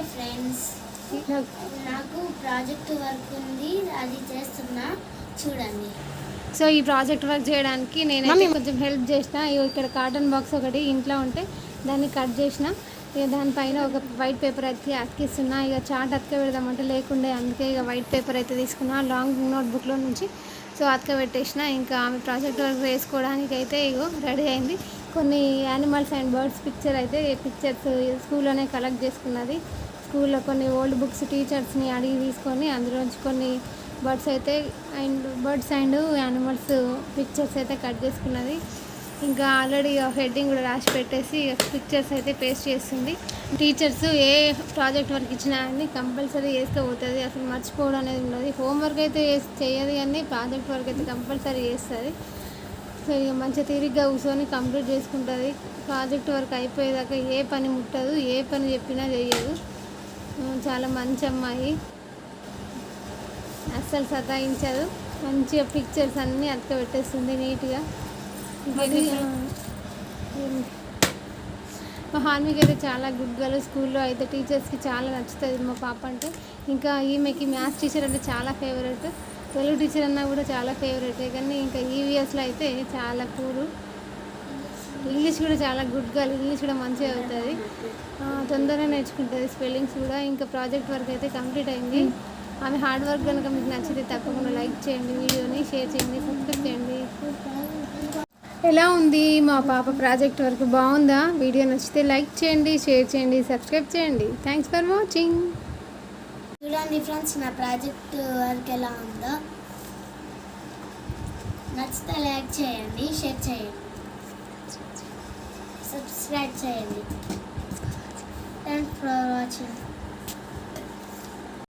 Hi friends నాకు project work ఉంది అది చేస్తున్నా. చూడండి. సో ఈ ప్రాజెక్ట్ వర్క్ చేయడానికి నేనైతే కొంచెం హెల్ప్ చేసిన. ఇగో ఇక్కడ కాటన్ బాక్స్ ఒకటి ఇంట్లో ఉంటే దాన్ని కట్ చేసిన. ఇక దానిపైన ఒక వైట్ పేపర్ అయితే అతికిస్తున్నా. ఇక చాట్ అతక పెడదామంటే లేకుండే అందుకే ఇక వైట్ పేపర్ అయితే తీసుకున్నా. లాంగ్ నోట్బుక్లో నుంచి సో అతక పెట్టేసిన ఇంకా ఆమె ప్రాజెక్ట్ వర్క్ వేసుకోవడానికి అయితే ఇగో రెడీ అయింది. కొన్ని యానిమల్స్ అండ్ బర్డ్స్ పిక్చర్ అయితే పిక్చర్స్ స్కూల్లోనే కలెక్ట్ చేసుకున్నది. స్కూల్లో కొన్ని ఓల్డ్ బుక్స్ టీచర్స్ని అడిగి తీసుకొని అందులోంచి కొన్ని బర్డ్స్ అయితే and birds and animals pictures అయితే కట్ చేసుకున్నది. ఇంకా ఆల్రెడీ హెడ్డింగ్ కూడా రాసి పెట్టేసి పిక్చర్స్ అయితే పేస్ట్ చేస్తుంది. టీచర్స్ ఏ ప్రాజెక్ట్ వర్క్ ఇచ్చినా కానీ కంపల్సరీ చేస్తూ పోతుంది. అసలు మర్చిపోవడం అనేది ఉండదు. హోంవర్క్ అయితే చేయదు కానీ ప్రాజెక్ట్ వర్క్ అయితే కంపల్సరీ చేస్తుంది. సో ఇక మంచిగా తిరిగ్గా కూర్చొని కంప్లీట్ చేసుకుంటుంది. ప్రాజెక్ట్ వర్క్ అయిపోయేదాకా ఏ పని ముట్టదు ఏ పని చెప్పినా చేయదు చాలా మంచి అమ్మాయి. అస్సలు సతాయించదు. మంచిగా పిక్చర్స్ అన్నీ అతక పెట్టేస్తుంది నీట్గా మా హాన్విక్ అయితే చాలా గుడ్ గర్ల్ స్కూల్లో అయితే టీచర్స్కి చాలా నచ్చుతుంది మా పాప అంటే. ఇంకా ఈమెకి మ్యాథ్స్ టీచర్ అంటే చాలా ఫేవరెట్ తెలుగు టీచర్ అన్నా కూడా చాలా ఫేవరెట్ కానీ ఇంకా ఈవీఎస్లో అయితే చాలా కూరు. ఇంగ్లీష్ కూడా చాలా గుడ్ గర్ల్ ఇంగ్లీష్ కూడా మంచిగా అవుతుంది. తొందరగా నేర్చుకుంటుంది స్పెల్లింగ్స్ కూడా. ఇంకా ప్రాజెక్ట్ వర్క్ అయితే కంప్లీట్ అయింది. ఆమె హార్డ్ వర్క్ కనుక మీకు నచ్చితే తప్పకుండా లైక్ చేయండి వీడియోని షేర్ చేయండి సబ్స్క్రైబ్ చేయండి. ఎలా ఉంది మా పాప ప్రాజెక్ట్ వర్క్? బాగుందా? వీడియో నచ్చితే లైక్ చేయండి షేర్ చేయండి సబ్స్క్రైబ్ చేయండి. థ్యాంక్స్ ఫర్ వాచింగ్ చూడండి ఫ్రెండ్స్ నా ప్రాజెక్ట్ వర్క్ ఎలా ఉందో. నచ్చితే లైక్ చేయండి షేర్ చేయండి. సబ్స్క్రైబ్ చేయండి థ్యాంక్స్ ఫర్ వాచింగ్